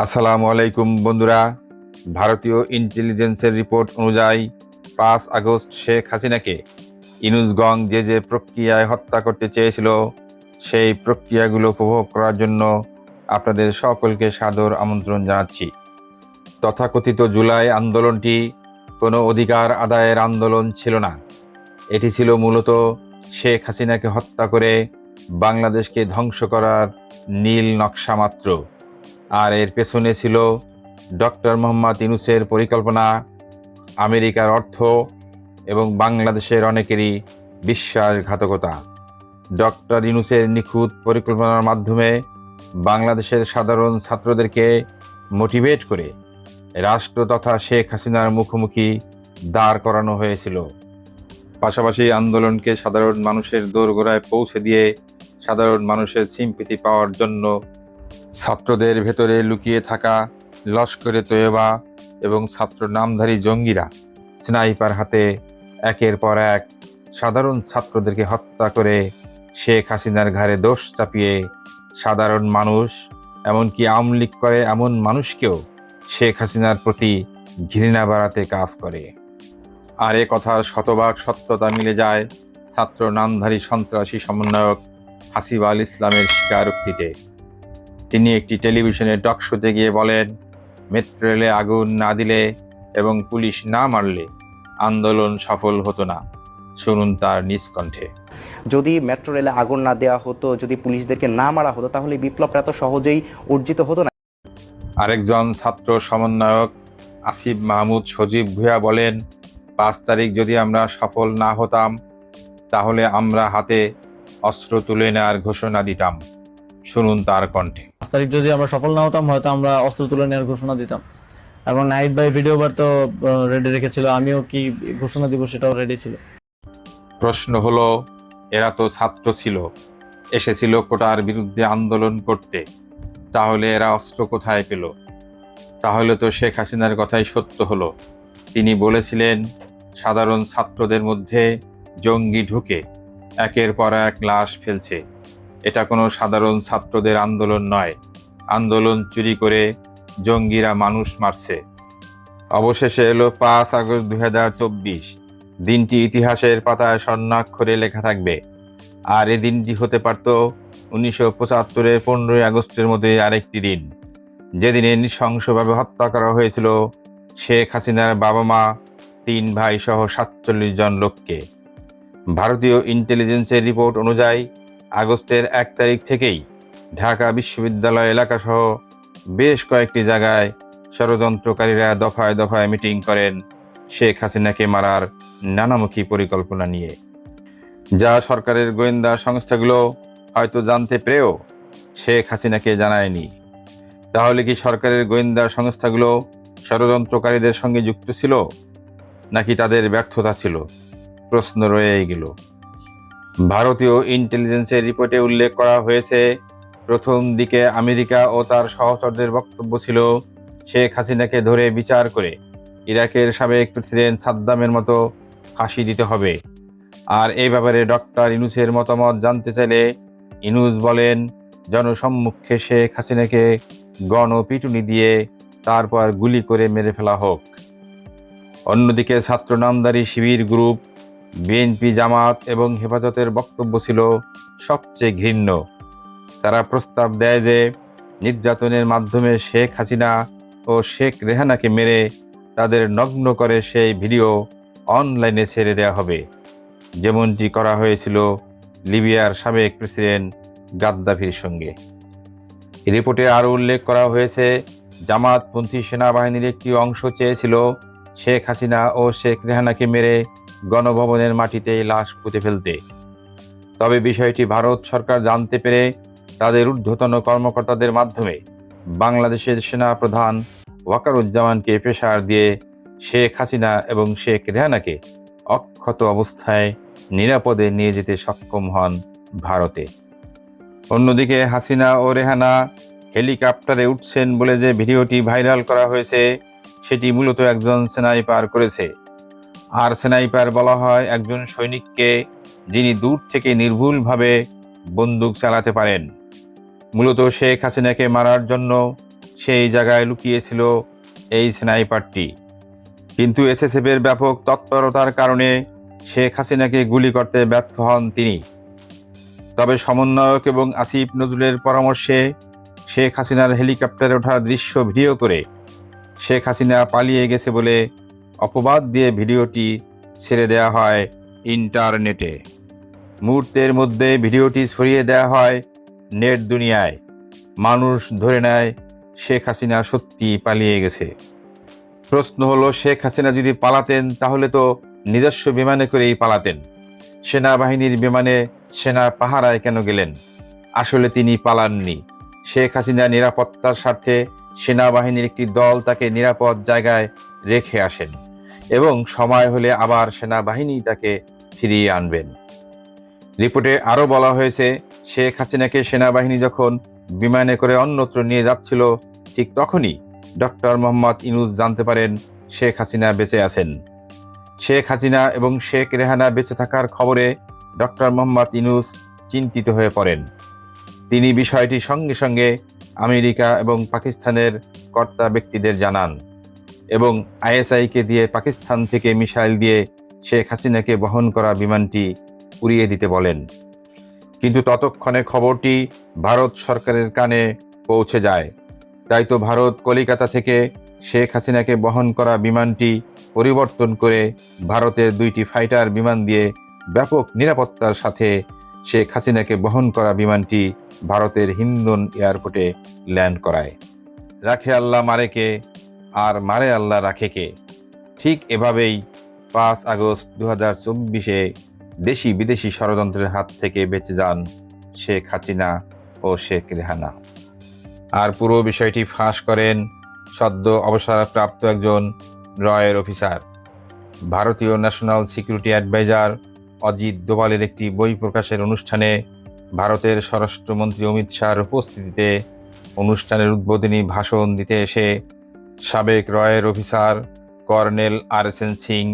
আসসালামু আলাইকুম বন্ধুরা। ভারতীয় ইন্টেলিজেন্সের রিপোর্ট অনুযায়ী পাঁচ আগস্ট শেখ হাসিনাকে ইনুজগং যে যে প্রক্রিয়ায় হত্যা করতে চেয়েছিল, সেই প্রক্রিয়াগুলো উপভোগ করার জন্য আপনাদের সকলকে সাদর আমন্ত্রণ জানাচ্ছি। তথাকথিত জুলাই আন্দোলনটি কোনো অধিকার আদায়ের আন্দোলন ছিল না। এটি ছিল মূলত শেখ হাসিনাকে হত্যা করে বাংলাদেশকে ধ্বংস করার নীল নকশা মাত্র। আর এর পেছনে ছিল ডক্টর মোহাম্মদ ইনুসের পরিকল্পনা, আমেরিকার অর্থ এবং বাংলাদেশের অনেকেরই বিশ্বাসঘাতকতা। ডক্টর ইনুসের নিখুঁত পরিকল্পনার মাধ্যমে বাংলাদেশের সাধারণ ছাত্রদেরকে মোটিভেট করে রাষ্ট্র তথা শেখ হাসিনার মুখোমুখি দাঁড় করানো হয়েছিল। পাশাপাশি আন্দোলনকে সাধারণ মানুষের দোরগোড়ায় পৌঁছে দিয়ে সাধারণ মানুষের সিম্পিতি পাওয়ার জন্য ছাত্রদের ভেতরে লুকিয়ে থাকা লস্করে তৈয়বা এবং ছাত্র নামধারী জঙ্গিরা স্নাইপার হাতে একের পর এক সাধারণ ছাত্রদেরকে হত্যা করে শেখ হাসিনার ঘাড়ে দোষ চাপিয়ে সাধারণ মানুষ, এমনকি আওয়ামী লীগ করে এমন মানুষকেও শেখ হাসিনার প্রতি ঘৃণা বাড়াতে কাজ করে। আর এ কথার শতভাগ সত্যতা মিলে যায় ছাত্র নামধারী সন্ত্রাসী সমন্বয়ক হাসিব আল ইসলামের স্বীকারোক্তিতে। তিনি একটি টেলিভিশনের টক শোতে গিয়ে বলেন মেট্রো রেলে আগুন না দিলে এবং পুলিশ না মারলে আন্দোলন সফল হতো না। শুনুন তার নিজ কণ্ঠে। যদি মেট্রো রেলে আগুন না দেওয়া হতো যদি পুলিশদেরকে না মারা হতো তাহলে বিপ্লবটা এত সহজেই অর্জিত হতো না। আরেকজন ছাত্র সমন্বয়ক আসিফ মাহমুদ সজীব ভূয়া বলেন পাঁচ তারিখ যদি আমরা সফল না হতাম তাহলে আমরা হাতে অস্ত্র তুলে নেওয়ার ঘোষণা দিতাম। শুনুন তার কণ্ঠে। পাঁচ তারিখ যদি আমরা সফল না হতাম হয়তো আমরা অস্ত্র তুলে নেওয়ার ঘোষণা দিতাম। এবং নাইট বাই ভিডিও বার তো রেডি রেখেছিল আমিও কি ঘোষণা দিব সেটাও রেডি ছিল। প্রশ্ন হলো এরা তো ছাত্র ছিল এসেছিল কোটার বিরুদ্ধে আন্দোলন করতে তাহলে এরা অস্ত্র কোথায় পেল? তাহলে তো শেখ হাসিনার কথাই সত্য হলো। তিনি বলেছিলেন সাধারণ ছাত্রদের মধ্যে জঙ্গি ঢুকে একের পর এক লাশ ফেলছে। এটা কোনো সাধারণ ছাত্রদের আন্দোলন নয়। আন্দোলন চুরি করে জঙ্গিরা মানুষ মারছে। অবশেষে এলো পাঁচ আগস্ট দুই হাজার চব্বিশ। দিনটি ইতিহাসের পাতায় স্বর্ণাক্ষরে লেখা থাকবে। আর এ দিনটি হতে পারত উনিশশো পঁচাত্তরের পনেরোই আগস্টের মধ্যে আরেকটি দিন। যেদিনে নৃশংসভাবে হত্যা করা হয়েছিল শেখ হাসিনার বাবা মা তিন ভাই সহ সাতচল্লিশ জন লোককে। ভারতীয় ইন্টেলিজেন্সের রিপোর্ট অনুযায়ী আগস্টের এক তারিখ থেকেই ঢাকা বিশ্ববিদ্যালয় এলাকাসহ বেশ কয়েকটি জায়গায় ষড়যন্ত্রকারীরা দফায় দফায় মিটিং করেন শেখ হাসিনাকে মারার নানামুখী পরিকল্পনা নিয়ে। যা সরকারের গোয়েন্দা সংস্থাগুলো হয়তো জানতে পেরেও শেখ হাসিনাকে জানায়নি। তাহলে কি সরকারের গোয়েন্দা সংস্থাগুলো ষড়যন্ত্রকারীদের সঙ্গে যুক্ত ছিল? নাকি তাদের ব্যর্থতা ছিল? প্রশ্ন রয়েই গেল। ভারতীয় ইন্টেলিজেন্সের রিপোর্টে উল্লেখ করা হয়েছে, প্রথম দিকে আমেরিকা ও তার সহচরদের বক্তব্য ছিল শেখ হাসিনাকে ধরে বিচার করে, ইরাকের সাবেক প্রেসিডেন্ট সাদ্দামের মতো ফাঁসি দিতে হবে। আর এই ব্যাপারে ডক্টর ইনুসের মতামত জানতে চাইলে ইনুস বলেন, জনসম্মুখে শেখ হাসিনাকে গণপিটুনি দিয়ে তারপর গুলি করে মেরে ফেলা হোক। অন্যদিকে ছাত্র নামদারি শিবির গ্রুপ বিএনপি জামাত এবং হেফাজতের বক্তব্য ছিল সবচেয়ে ঘৃণ্য। তারা প্রস্তাব দেয় যে, নির্যাতনের মাধ্যমে শেখ হাসিনা ও শেখ রেহানাকে মেরে তাদের নগ্ন করে সেই ভিডিও অনলাইনে ছেড়ে দেওয়া হবে। যেমনটি করা হয়েছিল লিবিয়ার সাবেক প্রেসিডেন্ট গাদ্দাফির সঙ্গে। রিপোর্টে আরও উল্লেখ করা হয়েছে, জামাতপন্থী সেনাবাহিনীর একটি অংশ চেয়েছিল শেখ হাসিনা ও শেখ রেহানাকে মেরে গণভবনের মাটিতে লাশ পুঁতে ফেলতে। তবে বিষয়টি ভারত সরকার জানতে পেরে তাদের ঊর্ধ্বতন কর্মকর্তাদের মাধ্যমে বাংলাদেশের সেনা প্রধান ওয়াকারুজ্জামানকে পেশার দিয়ে শেখ হাসিনা এবং শেখ রেহানাকে অক্ষত অবস্থায় নিরাপদে নিয়ে যেতে সক্ষম হন ভারতে। অন্যদিকে হাসিনা ও রেহানা হেলিকপ্টারে উঠছেন বলে যে ভিডিওটি ভাইরাল করা হয়েছে, সেটি মূলত একজন স্নাইপার করেছে। আর স্নাইপার বলা হয় একজন সৈনিককে যিনি দূর থেকে নির্ভুলভাবে বন্দুক চালাতে পারেন। মূলত শেখ হাসিনাকে মারার জন্য সেই জায়গায় লুকিয়েছিল এই স্নাইপারটি। কিন্তু এসএসএফের ব্যাপক তৎপরতার কারণে শেখ হাসিনাকে গুলি করতে ব্যর্থ হন তিনি। তবে সমন্বয়ক এবং আসিফ নজরুলের পরামর্শে শেখ হাসিনার হেলিকপ্টারে ওঠার দৃশ্য ভিডিও করে শেখ হাসিনা পালিয়ে গেছে বলে অপবাদ দিয়ে ভিডিওটি ছেড়ে দেওয়া হয় ইন্টারনেটে। মুহূর্তের মধ্যে ভিডিওটি ছড়িয়ে দেওয়া হয় নেট দুনিয়ায়। মানুষ ধরে নেয়, শেখ হাসিনা সত্যি পালিয়ে গেছে। প্রশ্ন হলো, শেখ হাসিনা যদি পালাতেন, তাহলে তো নিজস্ব বিমানে করেই পালাতেন। সেনাবাহিনীর বিমানে সেনা পাহারায় কেন গেলেন? আসলে তিনি পালাননি। শেখ হাসিনা নিরাপত্তার স্বার্থে সেনাবাহিনীর একটি দল তাকে নিরাপদ জায়গায় রেখে আসেন এবং সময় হলে আবার সেনাবাহিনী তাকে ফিরিয়ে আনবেন। রিপোর্টে আরও বলা হয়েছে, শেখ হাসিনাকে সেনাবাহিনী যখন বিমানে করে অন্যত্র নিয়ে যাচ্ছিল, ঠিক তখনই ডক্টর মোহাম্মদ ইনুস জানতে পারেন শেখ হাসিনা বেঁচে আছেন। শেখ হাসিনা এবং শেখ রেহানা বেঁচে থাকার খবরে ডক্টর মোহাম্মদ ইনুস চিন্তিত হয়ে পড়েন। তিনি বিষয়টি সঙ্গে সঙ্গে আমেরিকা এবং পাকিস্তানের কর্তা ব্যক্তিদের জানান। এবং আইএসআইকে দিয়ে পাকিস্তান থেকে মিসাইল দিয়ে শেখ হাসিনাকে বহন করা বিমানটি উড়িয়ে দিতে বলেন। কিন্তু ততক্ষণে খবরটি ভারত সরকারের কানে পৌঁছে যায়। তাই তো ভারত কলিকাতা থেকে শেখ হাসিনাকে বহন করা বিমানটি পরিবর্তন করে ভারতের দুইটি ফাইটার বিমান দিয়ে ব্যাপক নিরাপত্তার সাথে শেখ হাসিনাকে বহন করা বিমানটি ভারতের হিন্দন এয়ারপোর্টে ল্যান্ড করায়। রাখে আল্লাহ মারেকে আর মারে আল্লাহ রাখেকে ঠিক এভাবেই পাঁচ আগস্ট দু হাজার চব্বিশে দেশি বিদেশি ষড়যন্ত্রের হাত থেকে বেঁচে যান শেখ হাসিনা ও শেখ রেহানা। আর পুরো বিষয়টি ফাঁস করেন সদ্য অবসরপ্রাপ্ত একজন রয়ের অফিসার। ভারতীয় ন্যাশনাল সিকিউরিটি অ্যাডভাইজার অজিত দোভালের একটি বই প্রকাশের অনুষ্ঠানে ভারতের স্বরাষ্ট্রমন্ত্রী অমিত শাহর উপস্থিতিতে অনুষ্ঠানের উদ্বোধনী ভাষণ দিতে এসে সাবেক রয়ের officer colonel R S N Singh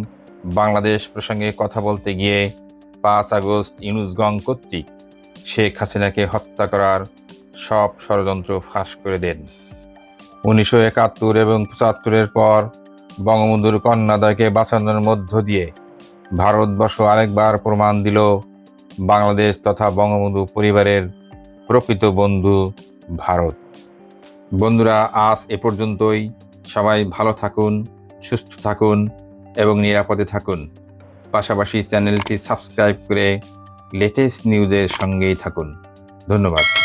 Bangladesh প্রসঙ্গে কথা বলতে গিয়ে পাঁচ আগস্ট ইউনুসগং কর্তৃক শেখ হাসিনাকে হত্যা করার সব ষড়যন্ত্র ফাঁস করে দেন। উনিশশো একাত্তর এবং পঁচাত্তরের পর বঙ্গবন্ধুর কন্যাদয়কে বাঁচানোর মধ্য দিয়ে ভারতবর্ষ আরেকবার প্রমাণ দিল বাংলাদেশ তথা বঙ্গবন্ধু পরিবারের প্রকৃত বন্ধু ভারত। বন্ধুরা, আজ এ পর্যন্তই। সবাই ভালো থাকুন, সুস্থ থাকুন এবং নিরাপদে থাকুন। পাশাপাশি চ্যানেলটি সাবস্ক্রাইব করে লেটেস্ট নিউজের সঙ্গেই থাকুন। ধন্যবাদ।